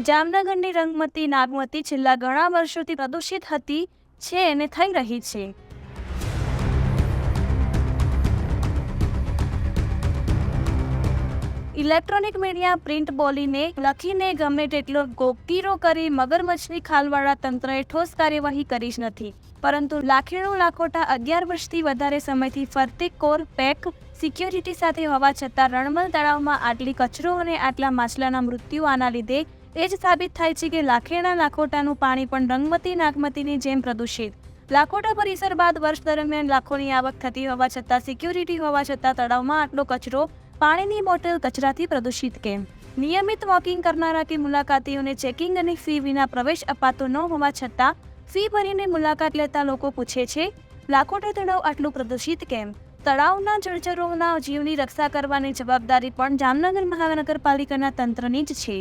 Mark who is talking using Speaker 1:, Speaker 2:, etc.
Speaker 1: જામનગરની રંગમતી નાગમતી છેલ્લા ઘણા વર્ષોથી પ્રદૂષિત હતી, છે અને થઈ રહી છે. ઇલેક્ટ્રોનિક મીડિયા પ્રિન્ટ બોલીને લખીને ગમે તેટલો ગોકીરો કરી મગરમચ્છની ખાલવાળા તંત્રએ ઠોસ કાર્યવાહી કરી જ નથી. પરંતુ લાખેણું લાખોટા અગિયાર વર્ષથી વધારે સમયથી ફરતી કોર પેક સિક્યોરિટી સાથે હોવા છતાં રણમલ તળાવમાં આટલી કચરો અને આટલા માછલાના મૃત્યુ આના લીધે એ જ સાબિત થાય છે કે લાખેણા લાખોટાનું પાણી પણ રંગમતી નાગમતીની જેમ પ્રદૂષિત. લાખોટા પરિસર બાદ વર્ષ દરમિયાન લાખોની આવક થતી હોવા છતાં સિક્યુરિટી હોવા છતાં તળાવમાં આટલો કચરો પાણીની બોટલ કચરાથી પ્રદૂષિત કેમ? નિયમિત વોકિંગ કરનારા કે મુલાકાતીઓને ચેકિંગ અને ફી વિના પ્રવેશ અપાતો ન હોવા છતાં ફી ભરીને મુલાકાત લેતા લોકો પૂછે છે, લાખોટા તળાવ આટલું પ્રદૂષિત કેમ? તળાવના જળચરોના જીવની રક્ષા કરવાની જવાબદારી પણ જામનગર મહાનગરપાલિકાના તંત્રની જ છે.